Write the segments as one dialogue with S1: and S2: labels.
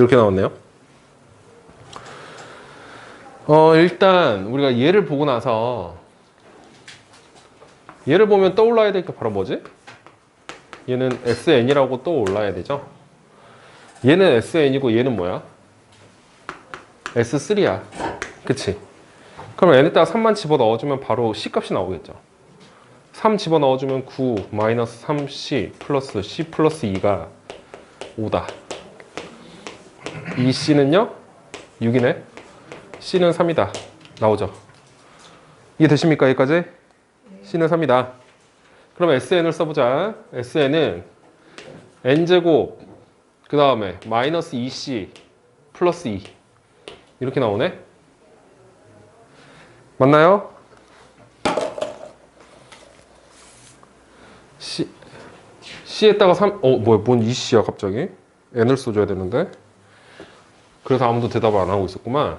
S1: 이렇게 나왔네요. 어, 일단 우리가 얘를 보고 나서 얘를 보면 떠올라야 될 게 바로 뭐지? 얘는 SN이라고 떠올라야 되죠. 얘는 SN이고 얘는 뭐야? S3야. 그치? 그럼 n에다가 3만 집어넣어주면 바로 C 값이 나오겠죠. 3 집어넣어주면 9 마이너스 3C 플러스 C 플러스 2가 5다. 이 C는요? 6이네. C는 3이다. 나오죠. 이해 되십니까? 여기까지? C는 3이다. 그럼 SN을 써보자. SN은 N제곱, 그 다음에 마이너스 2C 플러스 2. 이렇게 나오네. 맞나요? C, C에다가 3, 어, 뭐야, 뭔 2C야, 갑자기? N을 써줘야 되는데. 그래서 아무도 대답을 안 하고 있었구만.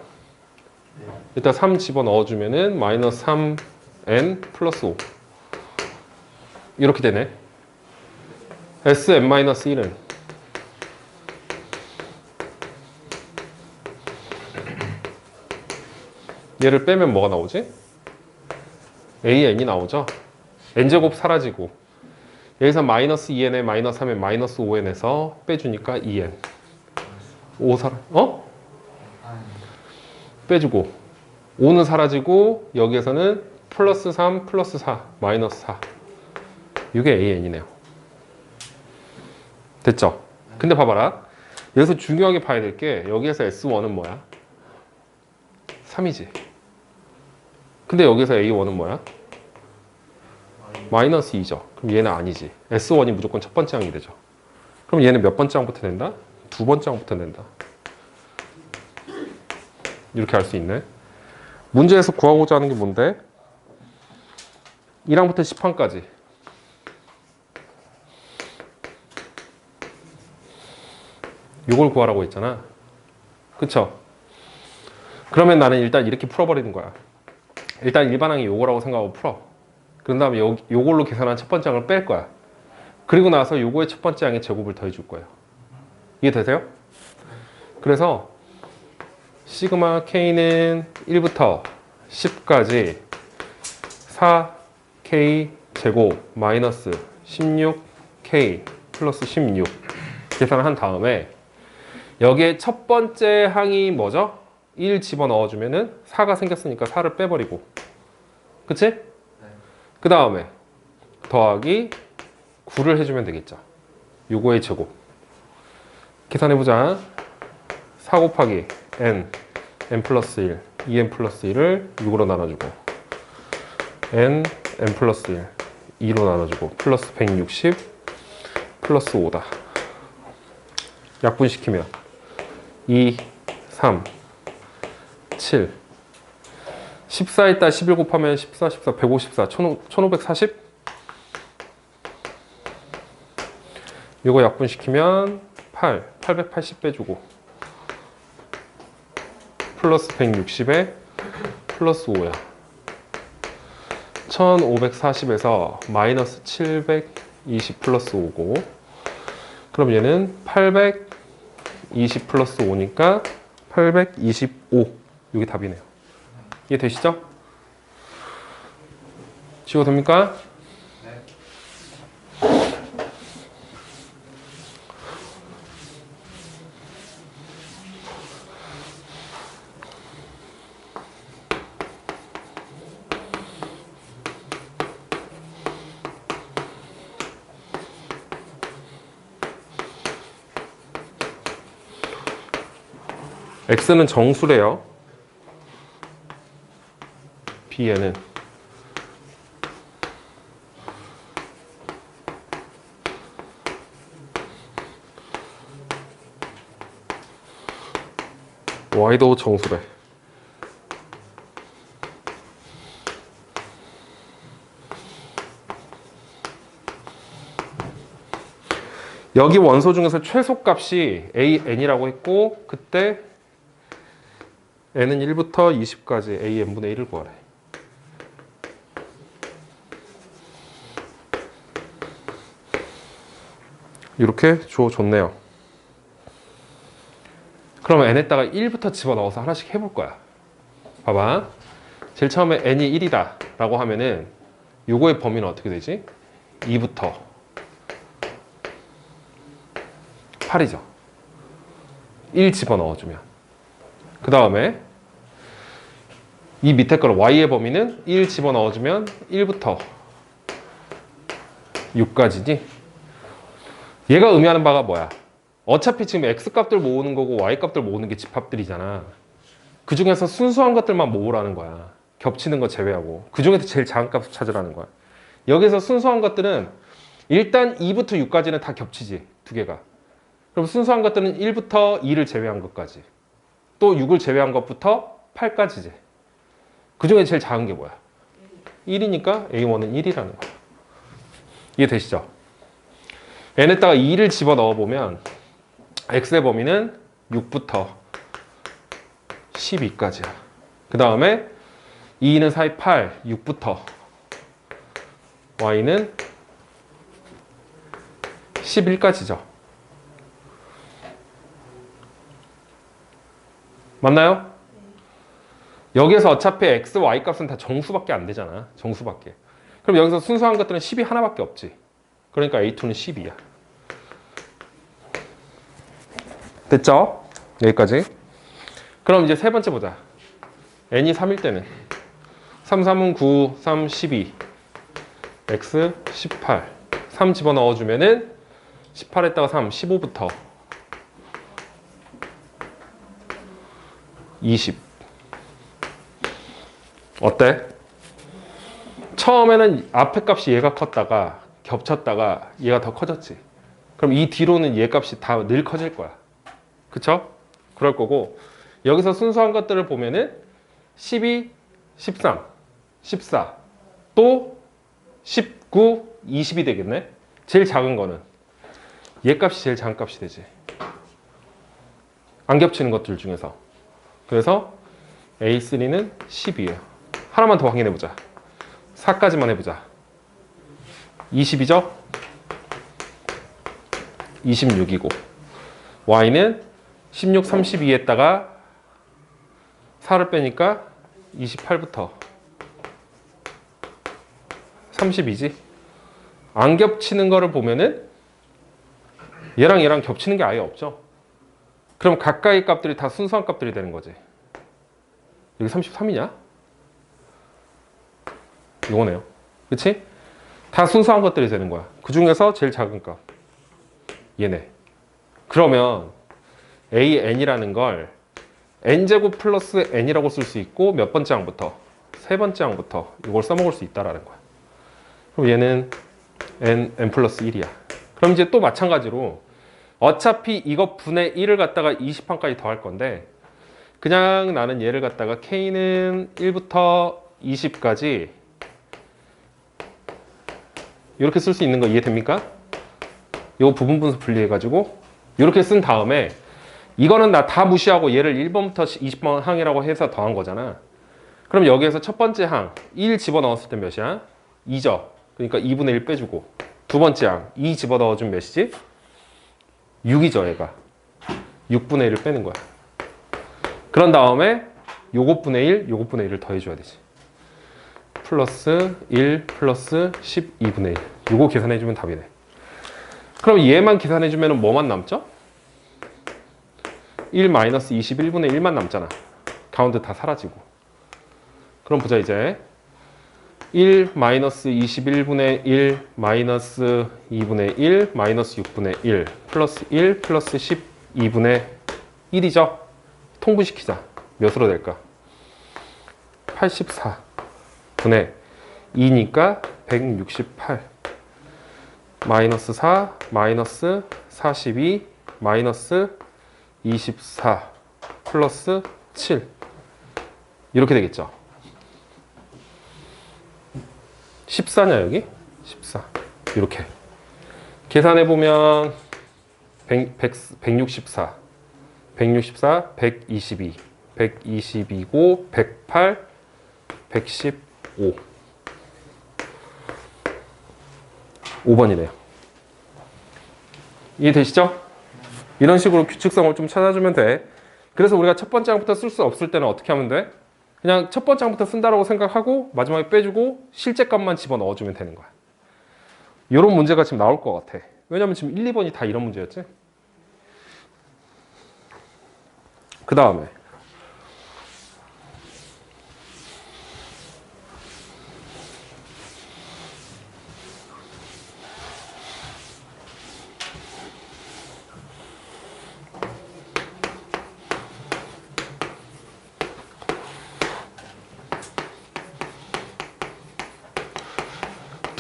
S1: 일단 3 집어 넣어주면은 마이너스 3n 플러스 5 이렇게 되네. sn-1은 얘를 빼면 뭐가 나오지? an이 나오죠. n제곱 사라지고 여기서 마이너스 2n에 마이너스 3에 마이너스 5n에서 빼주니까 2n 5 사라 어? 빼주고 5는 사라지고 여기에서는 플러스 3 플러스 4 마이너스 4 이게 an이네요 됐죠? 근데 봐봐라 여기서 중요하게 봐야 될 게 여기에서 s1은 뭐야? 3이지 근데 여기서 a1은 뭐야? 마이너스 2죠 그럼 얘는 아니지 s1이 무조건 첫 번째 항이 되죠 그럼 얘는 몇 번째 항부터 낸다? 두 번째 항부터 낸다 이렇게 할 수 있네 문제에서 구하고자 하는 게 뭔데? 1항부터 10항까지. 요걸 구하라고 했잖아. 그쵸? 그러면 나는 일단 이렇게 풀어버리는 거야. 일단 일반항이 요거라고 생각하고 풀어. 그런 다음에 요, 요걸로 계산한 첫 번째 항을 뺄 거야. 그리고 나서 요거의 첫 번째 항의 제곱을 더해줄 거예요. 이해 되세요? 그래서 시그마 K는 1부터 10까지. 4K 제곱 마이너스 16K 플러스 16 계산을 한 다음에 여기에 첫 번째 항이 뭐죠? 1 집어넣어주면은 4가 생겼으니까 4를 빼버리고. 그치? 그 다음에 더하기 9를 해주면 되겠죠. 요거의 제곱. 계산해보자. 4 곱하기 n n 플러스 1 2n 플러스 1을 6으로 나눠주고 n n 플러스 1 2로 나눠주고 플러스 160 플러스 5다. 약분시키면 2 3 7 14에다 11 곱하면 14 14 154 1540 이거 약분시키면 8 880 빼주고 플러스 160에 플러스 5야. 1540에서 마이너스 720 플러스 5고 그럼 얘는 820 플러스 5니까 825 이게 답이네요. 이해 되시죠? 지워 됩니까? X는 정수래요. b에는 y도 정수래. 여기 원소 중에서 최소값이 a n이라고 했고 그때 n은 1부터 20까지 a n분의 1을 구하래. 이렇게 주어줬네요. 그러면 n에다가 1부터 집어넣어서 하나씩 해볼 거야. 봐봐. 제일 처음에 n이 1이다 라고 하면은 요거의 범위는 어떻게 되지? 2부터 8이죠. 1 집어넣어주면. 그 다음에 이 밑에 거를 y의 범위는 1 집어넣어주면 1부터 6까지지. 얘가 의미하는 바가 뭐야? 어차피 지금 x 값들 모으는 거고 y 값들 모으는 게 집합들이잖아. 그 중에서 순수한 것들만 모으라는 거야. 겹치는 거 제외하고. 그 중에서 제일 작은 값을 찾으라는 거야. 여기서 순수한 것들은 일단 2부터 6까지는 다 겹치지. 두 개가. 그럼 순수한 것들은 1부터 2를 제외한 것까지. 또 6을 제외한 것부터 8까지지. 그 중에 제일 작은 게 뭐야? 1이니까 A1은 1이라는 거야. 이해되시죠? n에다가 2를 집어넣어 보면 x의 범위는 6부터 12까지야. 그 다음에 2는 사이 8, 6부터 y는 11까지죠. 맞나요? 여기에서 어차피 x, y 값은 다 정수밖에 안 되잖아. 정수밖에. 그럼 여기서 순수한 것들은 10이 하나밖에 없지. 그러니까 A2는 10이야. 됐죠? 여기까지. 그럼 이제 세 번째 보자. n이 3일 때는 3, 3은 9, 3, 12, x 18. 3 집어넣어 주면은 18에다가 3, 15부터 20. 어때? 처음에는 앞에 값이 얘가 컸다가 겹쳤다가 얘가 더 커졌지. 그럼 이 뒤로는 얘 값이 다 늘 커질 거야. 그쵸? 그럴 거고 여기서 순수한 것들을 보면은 12, 13, 14, 또 19, 20이 되겠네. 제일 작은 거는 얘 값이 제일 작은 값이 되지. 안 겹치는 것들 중에서. 그래서 A3는 10이에요. 하나만 더 확인해 보자. 4까지만 해보자. 20이죠? 26이고 y는 16, 32에다가 4를 빼니까 28부터 32지. 안 겹치는 거를 보면은 얘랑 얘랑 겹치는 게 아예 없죠. 그럼 가까이 값들이 다 순수한 값들이 되는 거지. 여기 33이냐? 이거네요. 그치? 다 순수한 것들이 되는 거야. 그 중에서 제일 작은 값. 얘네. 그러면 AN이라는 걸 n제곱 플러스 n이라고 쓸 수 있고 몇 번째 항부터? 세 번째 항부터 이걸 써먹을 수 있다라는 거야. 그럼 얘는 n, n 플러스 1이야. 그럼 이제 또 마찬가지로 어차피 이거 분의 1을 갖다가 20항까지 더할 건데 그냥 나는 얘를 갖다가 k는 1부터 20까지 이렇게 쓸 수 있는 거 이해됩니까? 이 부분 분수 분리해 가지고 이렇게 쓴 다음에 이거는 나 다 무시하고 얘를 1번부터 20번 항이라고 해서 더한 거잖아. 그럼 여기에서 첫 번째 항, 1 집어넣었을 때 몇이야? 2죠. 그러니까 2분의 1 빼주고 두 번째 항, 2 집어넣어주면 몇이지? 6이죠, 얘가. 6분의 1을 빼는 거야. 그런 다음에 요것분의 1, 요것분의 1을 더해줘야 되지. 플러스 1 플러스 12분의 1. 요거 계산해주면 답이네. 그럼 얘만 계산해주면 뭐만 남죠? 1 마이너스 21분의 1만 남잖아. 가운데 다 사라지고. 그럼 보자 이제. 1 마이너스 21분의 1 마이너스 2분의 1 마이너스 6분의 1 플러스 1 플러스 12분의 1이죠. 통분시키자. 몇으로 될까? 84분의 2니까 168 마이너스 4 마이너스 42 마이너스 24 플러스 7 이렇게 되겠죠. 14냐 여기? 14 이렇게 계산해 보면 100, 100, 164 164 122 122고 108 115 5번이네요. 이해되시죠? 이런 식으로 규칙성을 좀 찾아주면 돼. 그래서 우리가 첫 번째 항부터 쓸 수 없을 때는 어떻게 하면 돼? 그냥 첫 번째 항부터 쓴다라고 생각하고 마지막에 빼주고 실제 값만 집어 넣어 주면 되는 거야. 이런 문제가 지금 나올 것 같아. 왜냐면 지금 1, 2번이 다 이런 문제였지. 그 다음에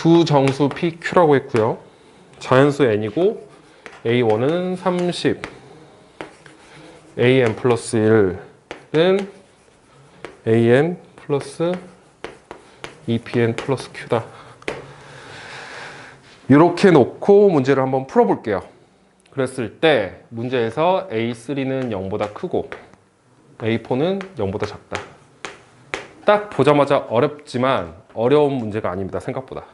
S1: 두 정수 PQ라고 했고요. 자연수 n이고 A1은 30, AN 플러스 1은 AN 플러스 EPN 플러스 Q다. 이렇게 놓고 문제를 한번 풀어볼게요. 그랬을 때 문제에서 A3는 0보다 크고 A4는 0보다 작다. 딱 보자마자 어렵지만 어려운 문제가 아닙니다. 생각보다.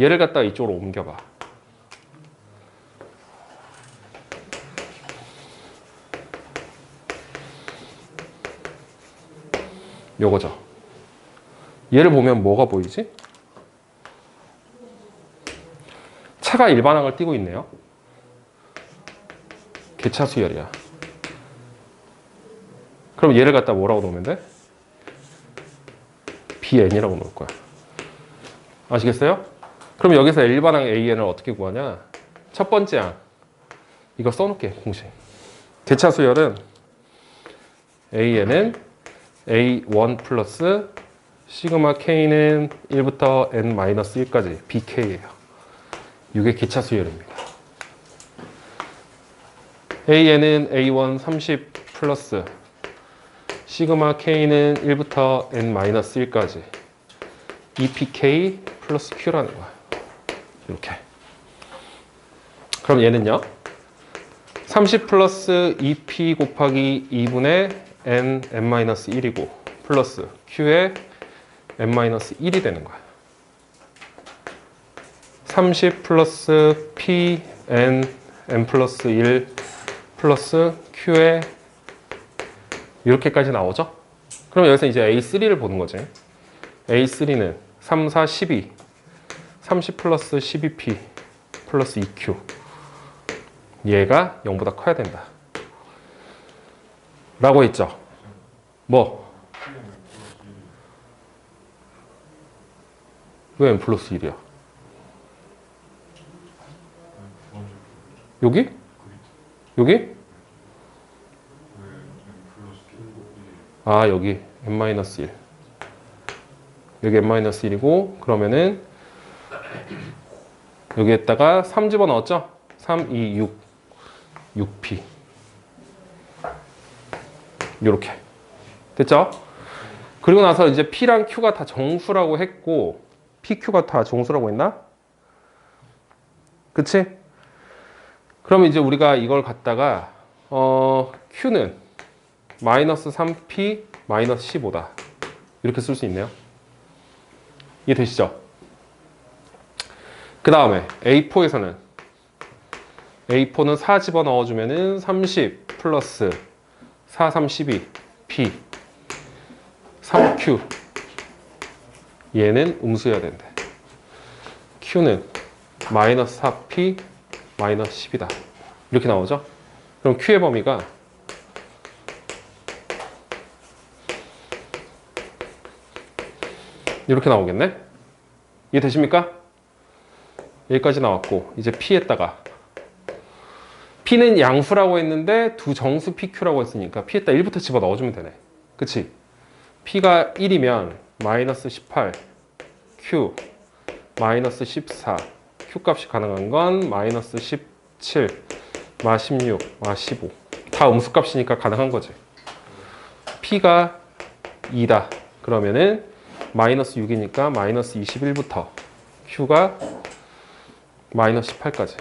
S1: 얘를 갖다가 이쪽으로 옮겨봐. 요거죠. 얘를 보면 뭐가 보이지? 차가 일반항을 띄고 있네요. 개차 수열이야. 그럼 얘를 갖다 뭐라고 놓으면 돼? BN이라고 놓을 거야. 아시겠어요? 그럼 여기서 일반항 AN을 어떻게 구하냐? 첫 번째 항. 이거 써놓게, 공식. 개차 수열은 AN은 A1 플러스 시그마 K는 1부터 N-1까지 BK예요. 이게 기차 수열입니다. AN은 A1 30 플러스 시그마 K는 1부터 N-1까지 EPK 플러스 Q라는 거야. 이렇게. 그럼 얘는요? 30 플러스 EP 곱하기 2분의 n n-1이고 플러스 q의 n-1이 되는 거야. 30 플러스 p n n 플러스 1 플러스 q의 이렇게까지 나오죠? 그럼 여기서 이제 A3를 보는 거지. A3는 3, 4, 12 30 플러스 12p 플러스 2q 얘가 0보다 커야 된다. 라고 했죠. 뭐? 왜 n 플러스 1이야? 여기? 여기? 아 여기 n-1 여기 n-1이고 그러면은 여기에다가 3 집어넣었죠? 3, 2, 6 6p 이렇게 됐죠? 그리고 나서 이제 P랑 Q가 다 정수라고 했고 PQ가 다 정수라고 했나? 그치? 그럼 이제 우리가 이걸 갖다가 어, Q는 마이너스 3P 마이너스 15다 이렇게 쓸 수 있네요 이해 되시죠? 그 다음에 A4에서는 A4는 4 집어 넣어주면은 30 플러스 4, 3, 12 P 3Q 얘는 음수여야 된대 Q는 마이너스 4P 마이너스 10이다 이렇게 나오죠? 그럼 Q의 범위가 이렇게 나오겠네? 이해 되십니까? 여기까지 나왔고 이제 P에다가 P는 양수라고 했는데 두 정수 PQ라고 했으니까 P에다 1부터 집어 넣어주면 되네. 그치? P가 1이면 마이너스 18, Q, 마이너스 14, Q 값이 가능한 건 마이너스 17, 마 16, 마 15. 다 음수 값이니까 가능한 거지. P가 2다. 그러면은 마이너스 6이니까 마이너스 21부터 Q가 마이너스 18까지.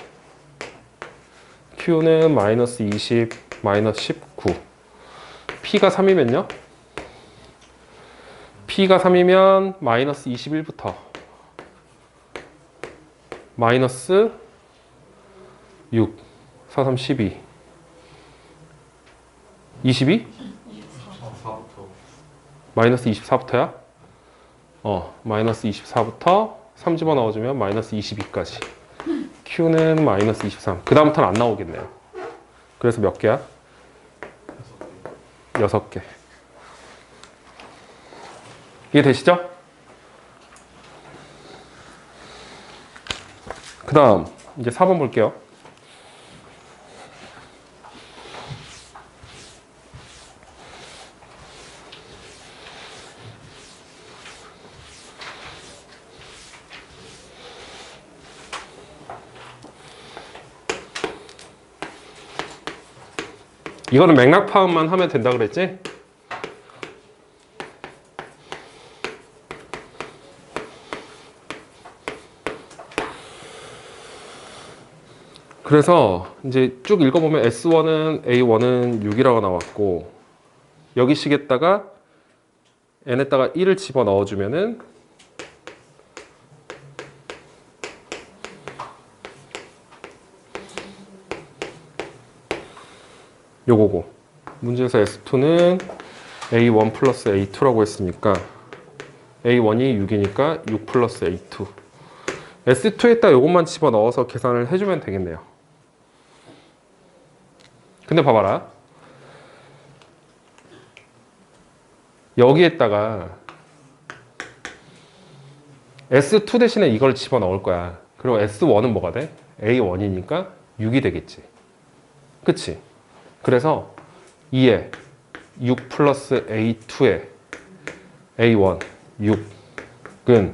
S1: Q는 마이너스 20, 마이너스 19. P가 3이면요? P가 3이면 마이너스 21부터 마이너스 6, 4, 3, 12. 22?
S2: 4부터
S1: 마이너스 24부터야? 어, 마이너스 24부터 3 집어넣어주면 마이너스 22까지. Q는 마이너스 23. 그 다음부터는 안 나오겠네요. 그래서 몇 개야? 6개. 이해 되시죠? 그 다음, 이제 4번 볼게요. 이거는 맥락 파악만 하면 된다 그랬지? 그래서 이제 쭉 읽어보면 S1은 A1은 6이라고 나왔고 여기 식에다가 n에다가 1을 집어 넣어주면은 요거고. 문제에서 S2는 A1 플러스 A2라고 했으니까 A1이 6이니까 6 플러스 A2 S2에다 요것만 집어넣어서 계산을 해주면 되겠네요. 근데 봐봐라. 여기에다가 S2 대신에 이걸 집어넣을 거야. 그리고 S1은 뭐가 돼? A1이니까 6이 되겠지. 그치? 그래서 2에 6 플러스 A2에 A1 6은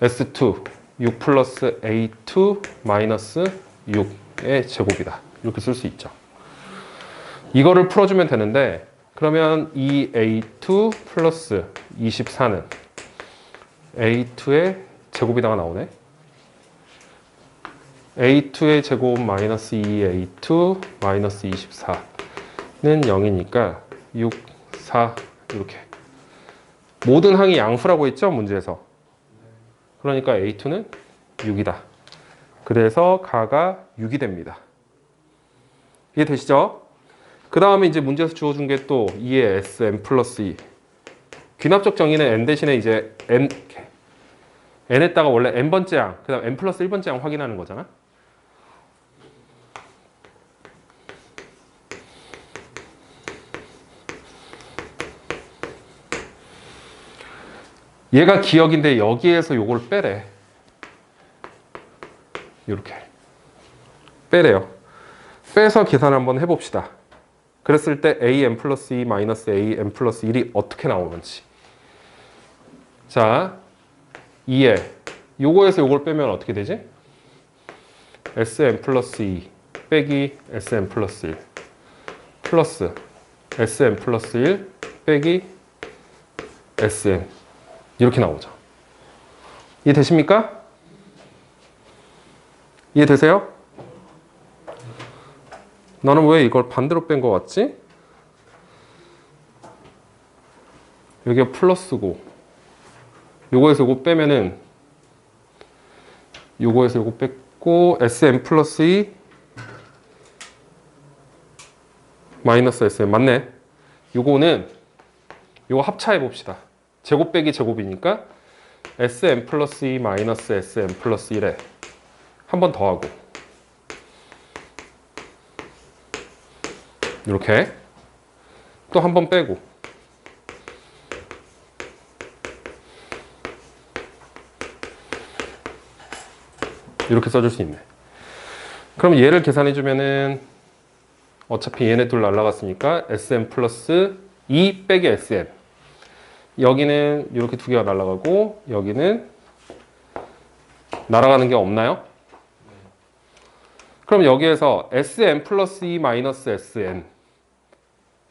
S1: S2 6 플러스 A2 마이너스 6의 제곱이다. 이렇게 쓸 수 있죠. 이거를 풀어주면 되는데 그러면 2A2 플러스 24는 A2의 제곱이 다가 나오네. A2의 제곱 마이너스 2A2 마이너스 24는 0이니까 6, 4 이렇게. 모든 항이 양수라고 했죠 문제에서? 그러니까 A2는 6이다. 그래서 가가 6이 됩니다. 이해되시죠? 그 다음에 이제 문제에서 주어준 게 또 2의 S, n 플러스 2 귀납적 정의는 n 대신에 이제 n n에다가 원래 n번째 항, 그 다음 n 플러스 1번째 항 확인하는 거잖아 얘가 기억인데 여기에서 요걸 빼래. 이렇게 빼래요. 빼서 계산 한번 해봅시다. 그랬을 때 a n 플러스 2 마이너스 a n 플러스 1이 어떻게 나오는지. 자, 2에 요거에서 요걸 빼면 어떻게 되지? s n 플러스 2 빼기 s n 플러스 1 플러스 s n 플러스 1 빼기 s n 이렇게 나오죠. 이해되십니까? 이해되세요? 나는 왜 이걸 반대로 뺀 것 같지? 여기가 플러스고 요거에서 요거 빼면은 요거에서 요거 뺐고 sm 플러스 2 마이너스 sm 맞네 요거는 요거 합차해 봅시다 제곱 빼기 제곱이니까 sm 플러스 2 마이너스 sm 플러스 1에 한 번 더 하고. 이렇게. 또 한 번 빼고. 이렇게 써줄 수 있네. 그럼 얘를 계산해 주면은 어차피 얘네 둘 날라갔으니까 sm 플러스 2 빼기 sm 여기는 이렇게 두 개가 날아가고 여기는 날아가는 게 없나요? 그럼 여기에서 sn 플러스 2 마이너스 sn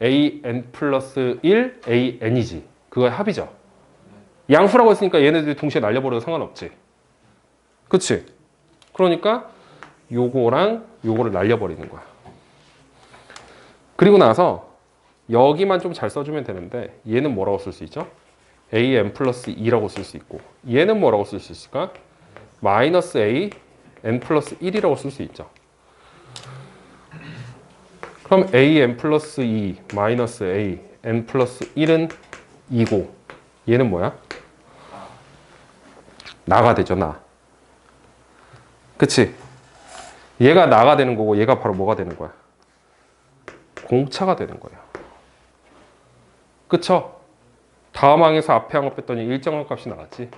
S1: an 플러스 1 an이지 그거의 합이죠 양수라고 했으니까 얘네들이 동시에 날려버려도 상관없지 그치? 그러니까 요거랑 요거를 날려버리는 거야 그리고 나서 여기만 좀 잘 써주면 되는데 얘는 뭐라고 쓸 수 있죠? an 플러스 2라고 쓸 수 있고 얘는 뭐라고 쓸 수 있을까? 마이너스 a n 플러스 1이라고 쓸 수 있죠. 그럼 an 플러스 2 마이너스 a n 플러스 1은 2고 얘는 뭐야? 나가 되죠 나. 그치? 얘가 나가 되는 거고 얘가 바로 뭐가 되는 거야? 공차가 되는 거예요. 그쵸? 다음 항에서 앞에 항을 뺐더니 일정한 값이 나왔지.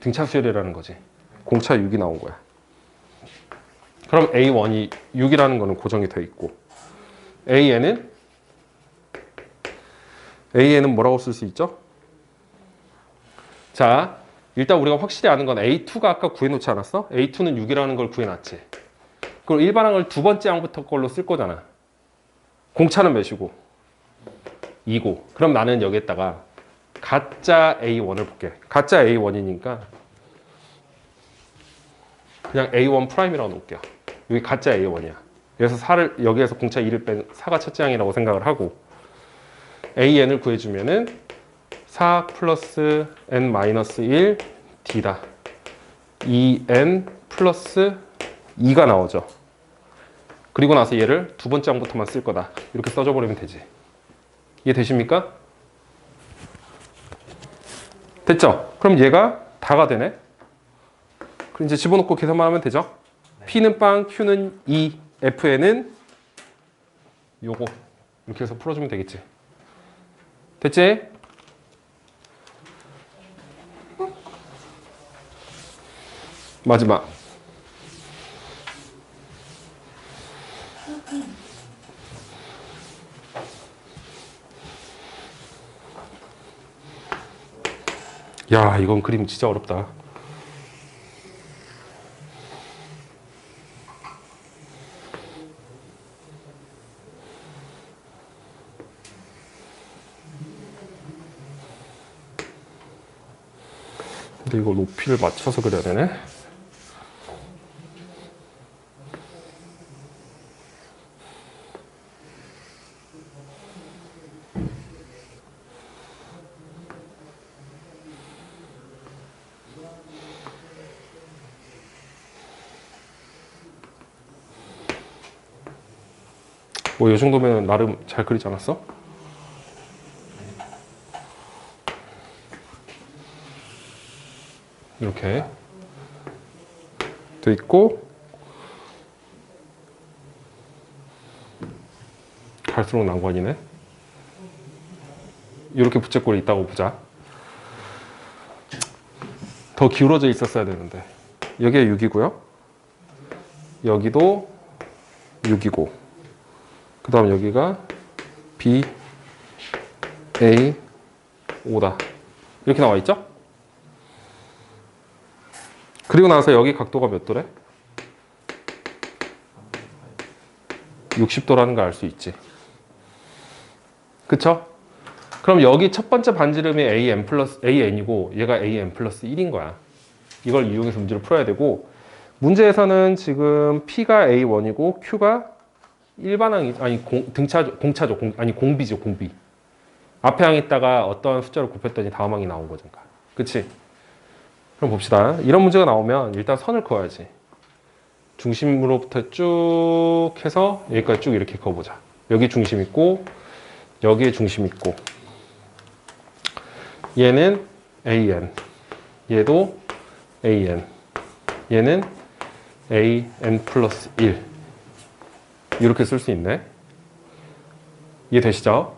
S1: 등차 수열이라는 거지. 공차 6이 나온 거야. 그럼 A1이 6이라는 거는 고정이 돼 있고 AN은 AN은 뭐라고 쓸 수 있죠? 자, 일단 우리가 확실히 아는 건 A2가 아까 구해놓지 않았어? A2는 6이라는 걸 구해놨지. 그럼 일반항을 두 번째 항부터 걸로 쓸 거잖아. 공차는 몇이고? 2고. 그럼 나는 여기에다가 가짜 A1을 볼게. 가짜 A1이니까 그냥 A1 프라임이라고 놓을게요. 여기 가짜 A1이야. 그래서 4를 여기에서 공차 2를 뺀 4가 첫째 항이라고 생각을 하고 AN을 구해주면은 4 플러스 n 마이너스 1 D다. 2n 플러스 2가 나오죠. 그리고 나서 얘를 두 번째 항부터만 쓸 거다. 이렇게 써줘 버리면 되지. 이해 되십니까? 됐죠? 그럼 얘가 다가 되네. 그럼 이제 집어넣고 계산만 하면 되죠? P는 빵, Q는 2, FN은 요거 이렇게 해서 풀어주면 되겠지. 됐지? 마지막. 야, 이건 그림 진짜 어렵다. 근데 이거 높이를 맞춰서 그려야 되네. 정도면 나름 잘 그리지 않았어? 이렇게 돼 있고 갈수록 난관이네. 이렇게 부채꼴이 있다고 보자. 더 기울어져 있었어야 되는데 여기가 6이고요. 여기도 6이고 그 다음 여기가 B, A, 5다. 이렇게 나와 있죠? 그리고 나서 여기 각도가 몇 도래? 60도라는 걸 알 수 있지. 그쵸? 그럼 여기 첫 번째 반지름이 AN 플러스 AN이고 얘가 AN 플러스 1인 거야. 이걸 이용해서 문제를 풀어야 되고 문제에서는 지금 P가 A1이고 Q가 일반항이 아니 공, 등차죠 공차죠 공, 아니 공비죠 공비. 앞에 항에다가 어떤 숫자를 곱했더니 다음 항이 나온 거니까. 그치? 그럼 봅시다. 이런 문제가 나오면 일단 선을 그어야지. 중심으로부터 쭉 해서 여기까지 쭉 이렇게 그어보자. 여기 중심 있고 여기에 중심 있고. 얘는 AN 얘도 AN 얘는 AN 플러스 1 이렇게 쓸 수 있네. 이해되시죠?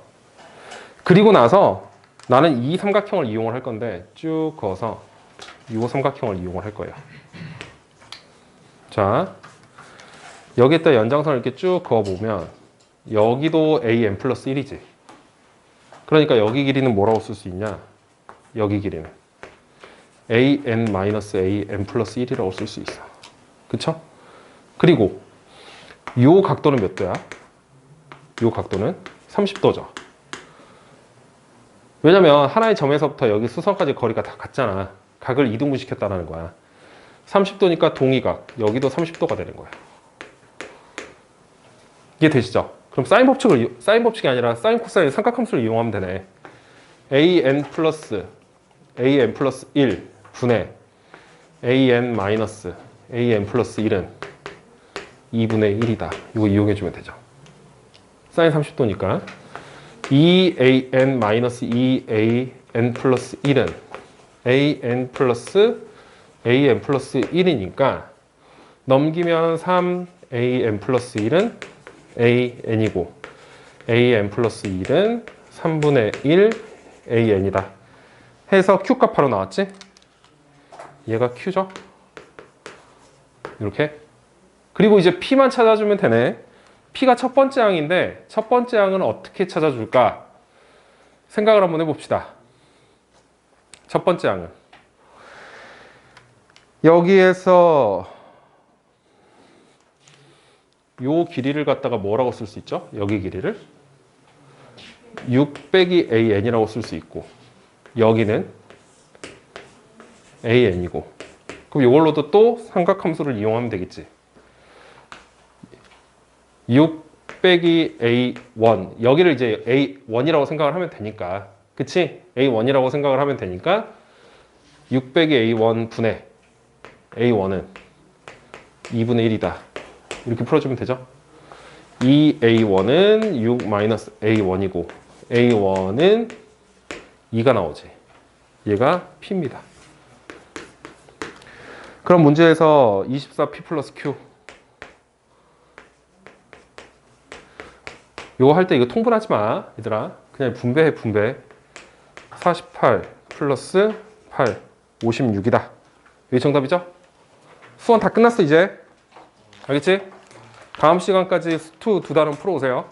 S1: 그리고 나서 나는 이 삼각형을 이용을 할 건데 쭉 그어서 이 삼각형을 이용을 할 거예요. 자, 여기에다 연장선을 이렇게 쭉 그어보면 여기도 an 플러스 1이지. 그러니까 여기 길이는 뭐라고 쓸 수 있냐? 여기 길이는 an 마이너스 an 플러스 1이라고 쓸 수 있어. 그쵸? 그리고 요 각도는 몇 도야? 요 각도는 30도죠. 왜냐면 하나의 점에서부터 여기 수선까지 거리가 다 같잖아. 각을 이등분 시켰다는 거야. 30도니까 동의각. 여기도 30도가 되는 거야. 이게 되시죠? 그럼 사인 법칙을 이- 사인 법칙이 아니라 사인 코사인 삼각함수를 이용하면 되네. an 플러스 an 플러스 1 분의 an 마이너스 an 플러스 1은 2분의 1이다. 이거 이용해 주면 되죠. 사인 30도니까 2an 마이너스 2an 플러스 1은 an 플러스 an 플러스 1이니까 넘기면 3an 플러스 1은 an이고 an 플러스 1은 3분의 1 an이다. 해서 q 값 바로 나왔지? 얘가 q죠? 이렇게. 그리고 이제 p만 찾아주면 되네. p가 첫 번째 항인데 첫 번째 항은 어떻게 찾아줄까? 생각을 한번 해봅시다. 첫 번째 항은 여기에서 요 길이를 갖다가 뭐라고 쓸 수 있죠? 여기 길이를 6 빼기 an이라고 쓸 수 있고 여기는 an이고 그럼 이걸로도 또 삼각함수를 이용하면 되겠지 6 빼기 a1 여기를 이제 a1이라고 생각을 하면 되니까. 그치? a1이라고 생각을 하면 되니까 6 빼기 a1 분의 a1은 2분의 1이다. 이렇게 풀어주면 되죠? 2a1은 6 마이너스 a1이고 a1은 2가 나오지. 얘가 p입니다. 그럼 문제에서 24p 플러스 q 요거 할 때 이거 통분하지 마 얘들아. 그냥 분배해 분배. 48 플러스 8 56이다. 이게 정답이죠? 수원 다 끝났어 이제. 알겠지? 다음 시간까지 수투 두 단원 풀어오세요